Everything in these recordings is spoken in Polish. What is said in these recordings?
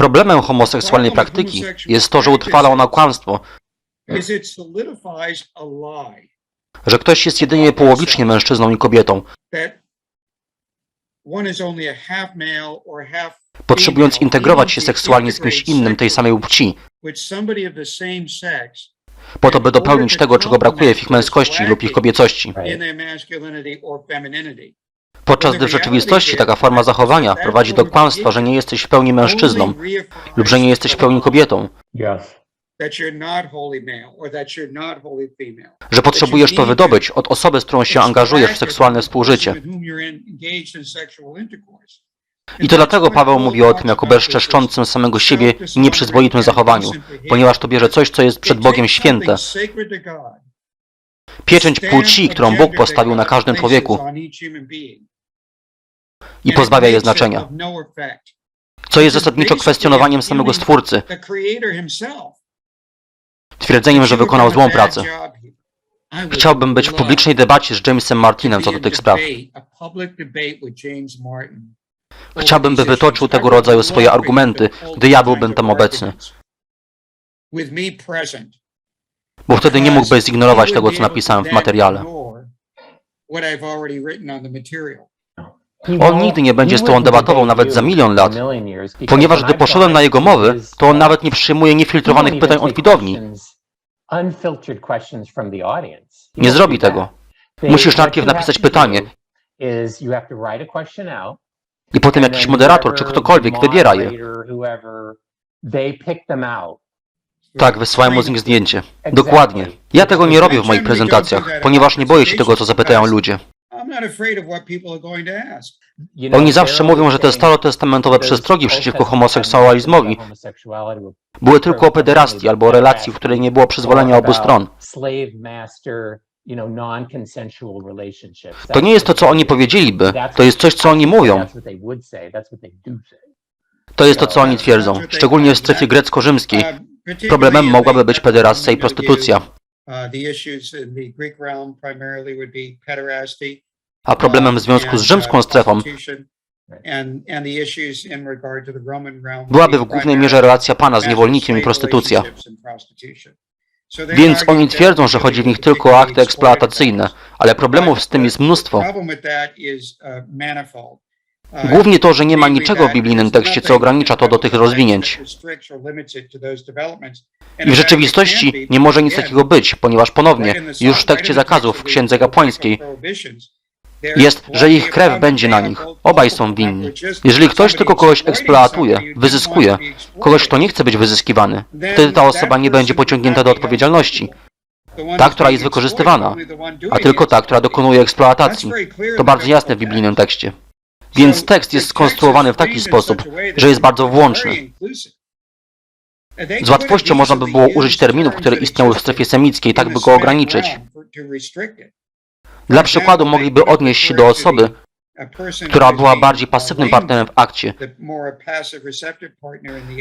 Problemem homoseksualnej praktyki jest to, że utrwala ona kłamstwo, że ktoś jest jedynie połowicznie mężczyzną i kobietą, potrzebując integrować się seksualnie z kimś innym tej samej płci, po to by dopełnić tego, czego brakuje w ich męskości lub ich kobiecości. Podczas gdy w rzeczywistości taka forma zachowania prowadzi do kłamstwa, że nie jesteś w pełni mężczyzną lub że nie jesteś w pełni kobietą, że potrzebujesz to wydobyć od osoby, z którą się angażujesz w seksualne współżycie. I to dlatego Paweł mówi o tym jako bezczeszczącym samego siebie i nieprzyzwoitym zachowaniu, ponieważ to bierze coś, co jest przed Bogiem święte, pieczęć płci, którą Bóg postawił na każdym człowieku i pozbawia je znaczenia, co jest zasadniczo kwestionowaniem samego Stwórcy, twierdzeniem, że wykonał złą pracę. Chciałbym być w publicznej debacie z Jamesem Martinem co do tych spraw. Chciałbym, by wytoczył tego rodzaju swoje argumenty, gdy ja byłbym tam obecny, bo wtedy nie mógłby zignorować tego, co napisałem w materiale. On nigdy nie będzie z tobą debatował nawet za milion lat, ponieważ gdy poszedłem na jego mowy, to on nawet nie przyjmuje niefiltrowanych pytań od widowni. Nie zrobi tego. Musisz najpierw napisać pytanie i potem jakiś moderator czy ktokolwiek wybiera je. Tak, wysyłałem mu z nich zdjęcie. Dokładnie. Ja tego nie robię w moich prezentacjach, ponieważ nie boję się tego, co zapytają ludzie. Oni zawsze mówią, że te starotestamentowe przestrogi przeciwko homoseksualizmowi. były tylko o pederastii albo o relacji, w której nie było przyzwolenia obu stron. To nie jest to, co oni powiedzieliby, to jest coś, co oni mówią. To jest to, co oni twierdzą, szczególnie w strefie grecko-rzymskiej. Problemem mogłaby być pederastia i prostytucja, a problemem w związku z rzymską strefą byłaby w głównej mierze relacja pana z niewolnikiem i prostytucja. Więc oni twierdzą, że chodzi w nich tylko o akty eksploatacyjne, ale problemów z tym jest mnóstwo. Głównie to, że nie ma niczego w biblijnym tekście, co ogranicza to do tych rozwinięć. I w rzeczywistości nie może nic takiego być, ponieważ ponownie, już w tekście zakazów w Księdze Kapłańskiej jest, że ich krew będzie na nich. Obaj są winni. Jeżeli ktoś tylko kogoś eksploatuje, wyzyskuje, kogoś, kto nie chce być wyzyskiwany, wtedy ta osoba nie będzie pociągnięta do odpowiedzialności. Ta, która jest wykorzystywana, a tylko ta, która dokonuje eksploatacji. To bardzo jasne w biblijnym tekście. Więc tekst jest skonstruowany w taki sposób, że jest bardzo włączny. Z łatwością można by było użyć terminów, które istniały w strefie semickiej, tak by go ograniczyć. Dla przykładu mogliby odnieść się do osoby, która była bardziej pasywnym partnerem w akcie.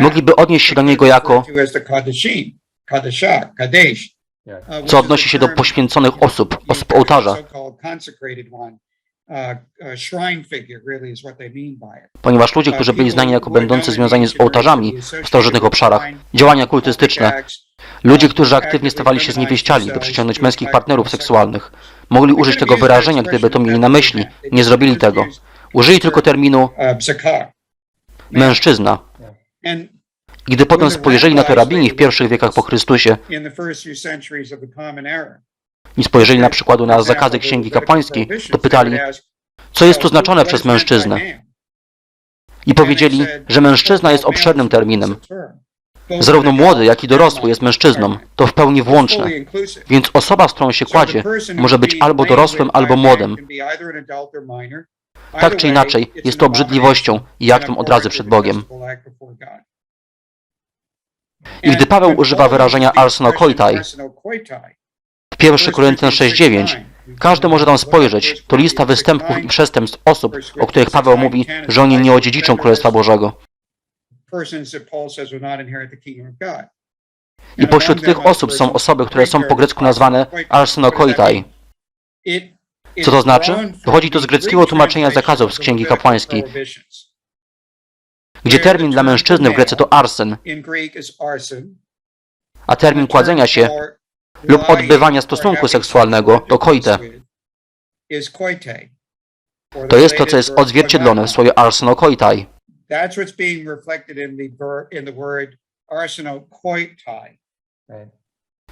Mogliby odnieść się do niego jako, co odnosi się do poświęconych osób, osób ołtarza, ponieważ ludzie, którzy byli znani jako będący związani z ołtarzami w starożytnych obszarach, działania kultystyczne, ludzie, którzy aktywnie stawali się zniewieściali, by przyciągnąć męskich partnerów seksualnych, mogli użyć tego wyrażenia, gdyby to mieli na myśli. Nie zrobili tego. Użyli tylko terminu mężczyzna. I gdy potem spojrzeli na to rabini w pierwszych wiekach po Chrystusie i spojrzeli na przykładu na zakazy Księgi Kapłańskiej, to pytali, co jest tu znaczone przez mężczyznę? I powiedzieli, że mężczyzna jest obszernym terminem. Zarówno młody, jak i dorosły jest mężczyzną. To w pełni włączne. Więc osoba, z którą się kładzie, może być albo dorosłym, albo młodym. Tak czy inaczej, jest to obrzydliwością i aktem odrazy przed Bogiem. I gdy Paweł używa wyrażenia arsenokoitai w 1 Koryntian 6,9, każdy może tam spojrzeć. To lista występków i przestępstw osób, o których Paweł mówi, że oni nie odziedziczą Królestwa Bożego. I pośród tych osób są osoby, które są po grecku nazwane arsenokoitai. Co to znaczy? Pochodzi to z greckiego tłumaczenia zakazów z Księgi Kapłańskiej. gdzie termin dla mężczyzny w Grece to arsen, a termin kładzenia się lub odbywania stosunku seksualnego to koite. To jest to, co jest odzwierciedlone w słowie arsenokoitai. That's what's being reflected in the ver- in the word arsenokoitai.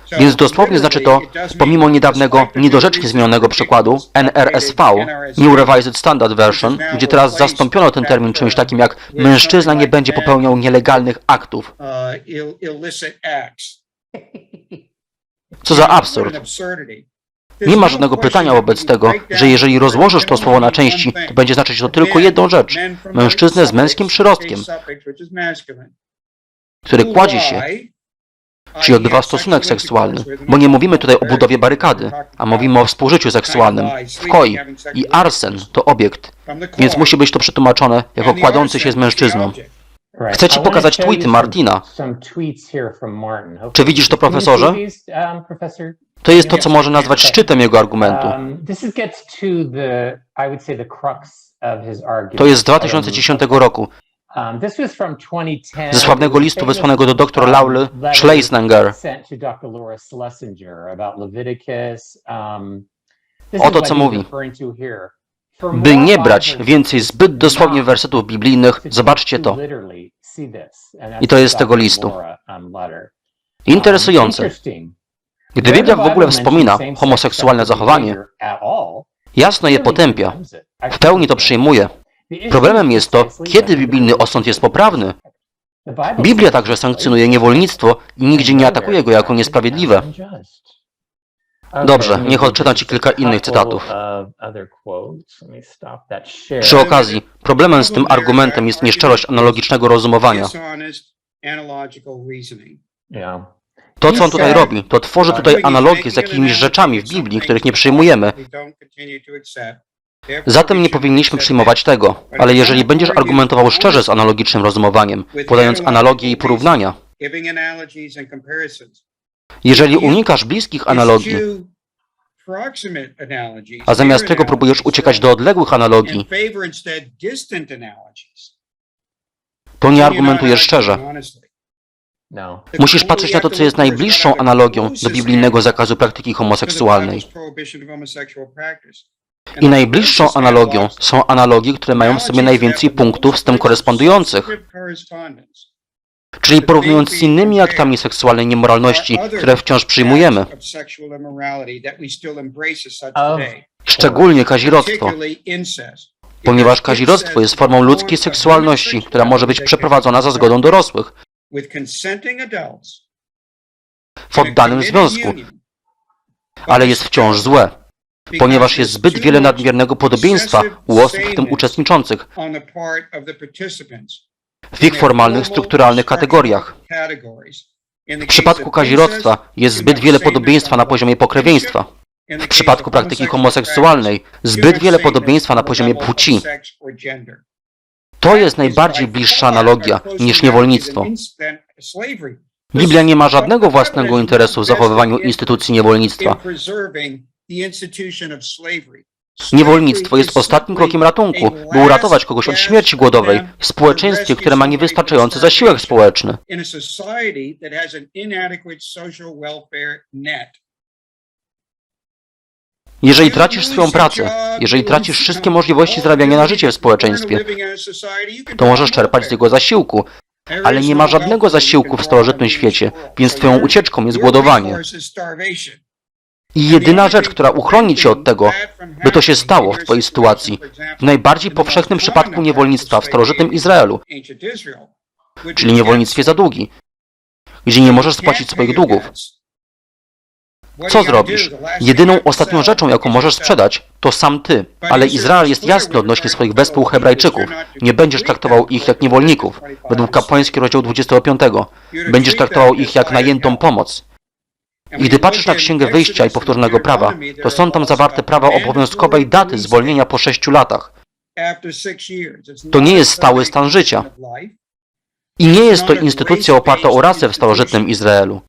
So Więc dosłownie znaczy to, literally, it does mean pomimo niedawnego, niedorzecznie zmienionego przykładu NRSV, New Revised Standard Version, gdzie teraz zastąpiono ten termin czymś takim jak mężczyzna nie będzie popełniał nielegalnych aktów. uh. Co za absurd. Nie ma żadnego pytania wobec tego, że jeżeli rozłożysz to słowo na części, to będzie znaczyć to tylko jedną rzecz. Mężczyznę z męskim przyrostkiem, który kładzie się, czyli odbywa stosunek seksualny, bo nie mówimy tutaj o budowie barykady, a mówimy o współżyciu seksualnym w koi. I arsen to obiekt, więc musi być to przetłumaczone jako kładący się z mężczyzną. Chcę ci pokazać tweety Martina. Czy widzisz to, profesorze? To jest to, co może nazwać szczytem jego argumentu. To jest z 2010 roku, ze sławnego listu wysłanego do dr Laule Schleisinger. Oto co mówi. By nie brać więcej zbyt dosłownie wersetów biblijnych, zobaczcie to. I to jest z tego listu. Interesujące. Gdy Biblia w ogóle wspomina homoseksualne zachowanie, jasno je potępia. W pełni to przyjmuje. Problemem jest to, kiedy biblijny osąd jest poprawny. Biblia także sankcjonuje niewolnictwo i nigdzie nie atakuje go jako niesprawiedliwe. Dobrze, niech odczytam ci kilka innych cytatów. Przy okazji, problemem z tym argumentem jest nieszczerość analogicznego rozumowania. To, co on tutaj robi, to tworzy tutaj analogie z jakimiś rzeczami w Biblii, których nie przyjmujemy. Zatem nie powinniśmy przyjmować tego, ale jeżeli będziesz argumentował szczerze z analogicznym rozumowaniem, podając analogie i porównania, jeżeli unikasz bliskich analogii, a zamiast tego próbujesz uciekać do odległych analogii, to nie argumentujesz szczerze. Musisz patrzeć na to, co jest najbliższą analogią do biblijnego zakazu praktyki homoseksualnej. I najbliższą analogią są analogie, które mają w sobie najwięcej punktów z tym korespondujących. Czyli porównując z innymi aktami seksualnej niemoralności, które wciąż przyjmujemy, szczególnie kazirodztwo, ponieważ kazirodztwo jest formą ludzkiej seksualności, która może być przeprowadzona za zgodą dorosłych w oddanym związku, ale jest wciąż złe, ponieważ jest zbyt wiele nadmiernego podobieństwa u osób w tym uczestniczących w ich formalnych, strukturalnych kategoriach. W przypadku kazirodztwa jest zbyt wiele podobieństwa na poziomie pokrewieństwa. W przypadku praktyki homoseksualnej zbyt wiele podobieństwa na poziomie płci. To jest najbardziej bliższa analogia niż niewolnictwo. Biblia nie ma żadnego własnego interesu w zachowywaniu instytucji niewolnictwa. Niewolnictwo jest ostatnim krokiem ratunku, by uratować kogoś od śmierci głodowej w społeczeństwie, które ma niewystarczający zasiłek społeczny. Jeżeli tracisz swoją pracę, jeżeli tracisz wszystkie możliwości zarabiania na życie w społeczeństwie, to możesz czerpać z jego zasiłku, ale nie ma żadnego zasiłku w starożytnym świecie, więc twoją ucieczką jest głodowanie. I jedyna rzecz, która uchroni cię od tego, by to się stało w twojej sytuacji, w najbardziej powszechnym przypadku niewolnictwa w starożytnym Izraelu, czyli niewolnictwie za długi, gdzie nie możesz spłacić swoich długów. Co zrobisz? Jedyną ostatnią rzeczą, jaką możesz sprzedać, to sam ty. Ale Izrael jest jasny odnośnie swoich wespół Hebrajczyków. Nie będziesz traktował ich jak niewolników, według kapłańskiego rozdziału 25. Będziesz traktował ich jak najętą pomoc. I gdy patrzysz na Księgę Wyjścia i Powtórzonego Prawa, to są tam zawarte prawa obowiązkowej daty zwolnienia po sześciu latach. To nie jest stały stan życia. I nie jest to instytucja oparta o rasę w starożytnym Izraelu.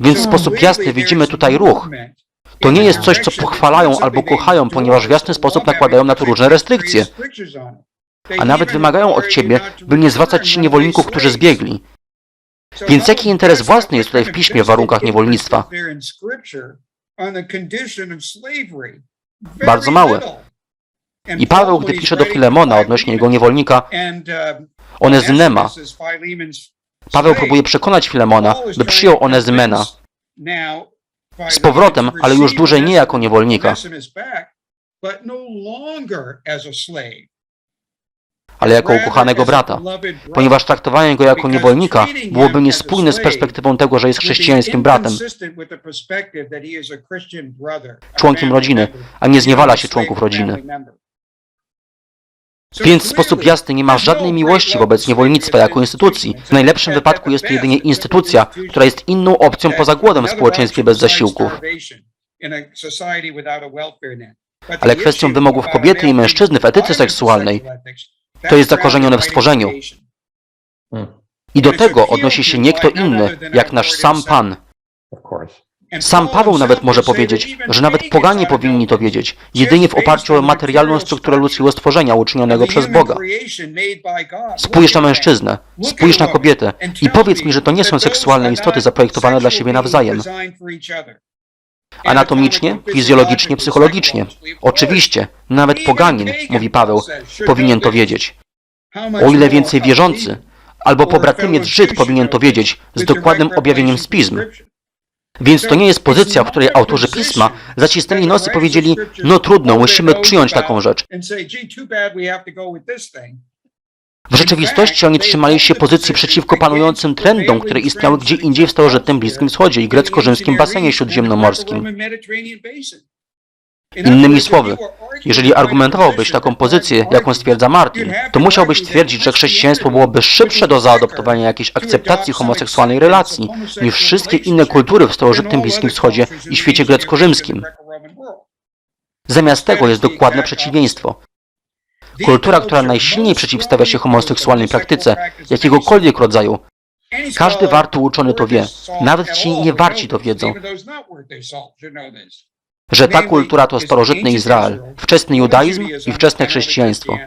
Więc w sposób jasny widzimy tutaj ruch. To nie jest coś, co pochwalają albo kochają, ponieważ w jasny sposób nakładają na to różne restrykcje. a nawet wymagają od ciebie, by nie zwracać się niewolników, którzy zbiegli. Więc jaki interes własny jest tutaj w piśmie w warunkach niewolnictwa? Bardzo mały. I Paweł, gdy pisze do Filemona odnośnie jego niewolnika Onezynema, Paweł próbuje przekonać Filemona, by przyjął Onezymena z powrotem, ale już dłużej nie jako niewolnika, ale jako ukochanego brata, ponieważ traktowanie go jako niewolnika byłoby niespójne z perspektywą tego, że jest chrześcijańskim bratem, członkiem rodziny, a nie zniewala się członków rodziny. Więc w sposób jasny nie ma żadnej miłości wobec niewolnictwa jako instytucji. W najlepszym wypadku jest to jedynie instytucja, która jest inną opcją poza głodem w społeczeństwie bez zasiłków. Ale kwestią wymogów kobiety i mężczyzny w etyce seksualnej to jest zakorzenione w stworzeniu. I do tego odnosi się nie kto inny, jak nasz sam Pan. Sam Paweł nawet może powiedzieć, że nawet poganie powinni to wiedzieć, jedynie w oparciu o materialną strukturę ludzkiego stworzenia uczynionego przez Boga. Spójrz na mężczyznę, spójrz na kobietę i powiedz mi, że to nie są seksualne istoty zaprojektowane dla siebie nawzajem. Anatomicznie, fizjologicznie, psychologicznie. Oczywiście, nawet poganin, mówi Paweł, powinien to wiedzieć. O ile więcej wierzący, albo pobratymiec Żyd powinien to wiedzieć z dokładnym objawieniem z pism. Więc to nie jest pozycja, w której autorzy pisma zacisnęli nos i powiedzieli, no trudno, musimy przyjąć taką rzecz. W rzeczywistości oni trzymali się pozycji przeciwko panującym trendom, które istniały gdzie indziej w starożytnym Bliskim Wschodzie i grecko-rzymskim basenie śródziemnomorskim. Innymi słowy, jeżeli argumentowałbyś taką pozycję, jaką stwierdza Martin, to musiałbyś twierdzić, że chrześcijaństwo byłoby szybsze do zaadoptowania jakiejś akceptacji homoseksualnej relacji niż wszystkie inne kultury w starożytnym Bliskim Wschodzie i świecie grecko-rzymskim. Zamiast tego jest dokładne przeciwieństwo. Kultura, która najsilniej przeciwstawia się homoseksualnej praktyce jakiegokolwiek rodzaju. Każdy warto uczony to wie, nawet ci niewarci to wiedzą, że ta kultura to starożytny Izrael, wczesny judaizm i wczesne chrześcijaństwo.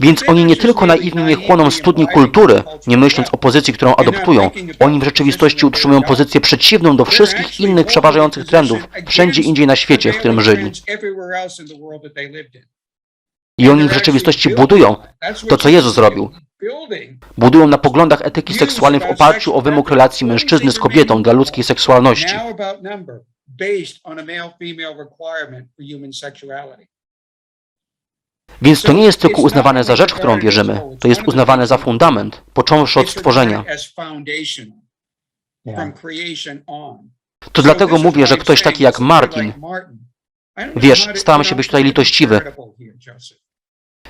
Więc oni nie tylko naiwnie nie chłoną studni kultury, nie myśląc o pozycji, którą adoptują, oni w rzeczywistości utrzymują pozycję przeciwną do wszystkich innych przeważających trendów wszędzie indziej na świecie, w którym żyli. I oni w rzeczywistości budują to, co Jezus zrobił. Budują na poglądach etyki seksualnej w oparciu o wymóg relacji mężczyzny z kobietą dla ludzkiej seksualności. Więc to nie jest tylko uznawane za rzecz, w którą wierzymy, to jest uznawane za fundament, począwszy od stworzenia. To dlatego mówię, że ktoś taki jak Martin, wiesz, staram się być tutaj litościwy.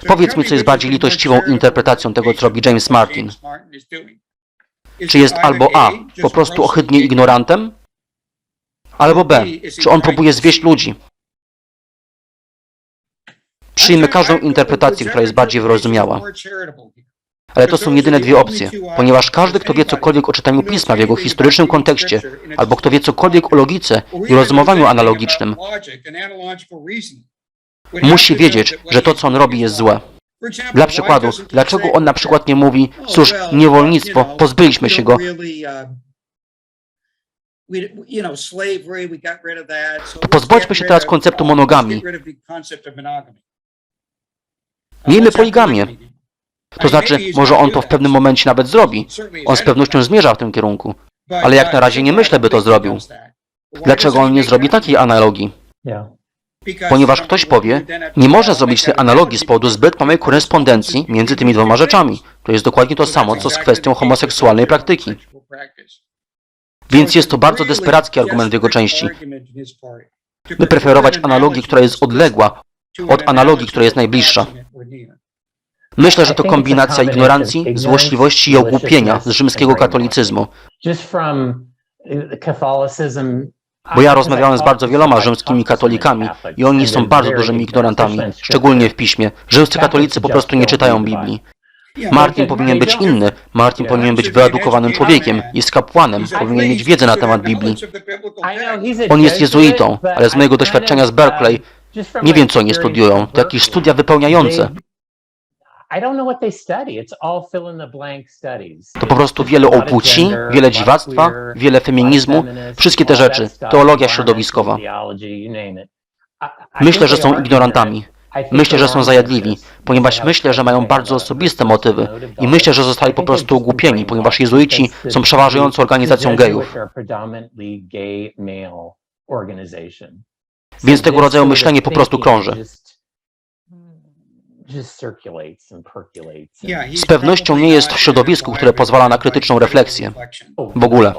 Powiedz mi, co jest bardziej litościwą interpretacją tego, co robi James Martin. Czy jest albo A, po prostu ohydnie ignorantem, albo B, czy on próbuje zwieść ludzi. Przyjmę każdą interpretację, która jest bardziej wyrozumiała. Ale to są jedyne dwie opcje, ponieważ każdy, kto wie cokolwiek o czytaniu pisma w jego historycznym kontekście, albo kto wie cokolwiek o logice i rozumowaniu analogicznym, musi wiedzieć, że to, co on robi, jest złe. Dla przykładu, dlaczego on na przykład nie mówi, cóż, niewolnictwo, pozbyliśmy się go, to pozbądźmy się teraz konceptu monogami. Miejmy poligamię. To znaczy, może on to w pewnym momencie nawet zrobi. On z pewnością zmierza w tym kierunku. Ale jak na razie nie myślę, by to zrobił. Dlaczego on nie zrobi takiej analogii? Ponieważ ktoś powie, nie można zrobić tej analogii z powodu zbyt małej korespondencji między tymi dwoma rzeczami. To jest dokładnie to samo, co z kwestią homoseksualnej praktyki. Więc jest to bardzo desperacki argument w jego części. By preferować analogię, która jest odległa od analogii, która jest najbliższa. Myślę, że to kombinacja ignorancji, złośliwości i ogłupienia z rzymskiego katolicyzmu. Bo ja rozmawiałem z bardzo wieloma rzymskimi katolikami i oni są bardzo dużymi ignorantami, szczególnie w piśmie. Rzymscy katolicy po prostu nie czytają Biblii. Martin powinien być inny. Martin powinien być wyedukowanym człowiekiem. Jest kapłanem. Powinien mieć wiedzę na temat Biblii. On jest jezuitą, ale z mojego doświadczenia z Berkeley nie wiem, co oni studiują. To jakieś studia wypełniające. To po prostu wiele o płci, wiele dziwactwa, wiele feminizmu, wszystkie te rzeczy, teologia środowiskowa. Myślę, że są ignorantami. Myślę, że są zajadliwi, ponieważ myślę, że mają bardzo osobiste motywy i myślę, że zostali po prostu ogłupieni, ponieważ jezuici są przeważającą organizacją gejów. Więc tego rodzaju myślenie po prostu krąży. Z pewnością nie jest w środowisku, które pozwala na krytyczną refleksję. W ogóle.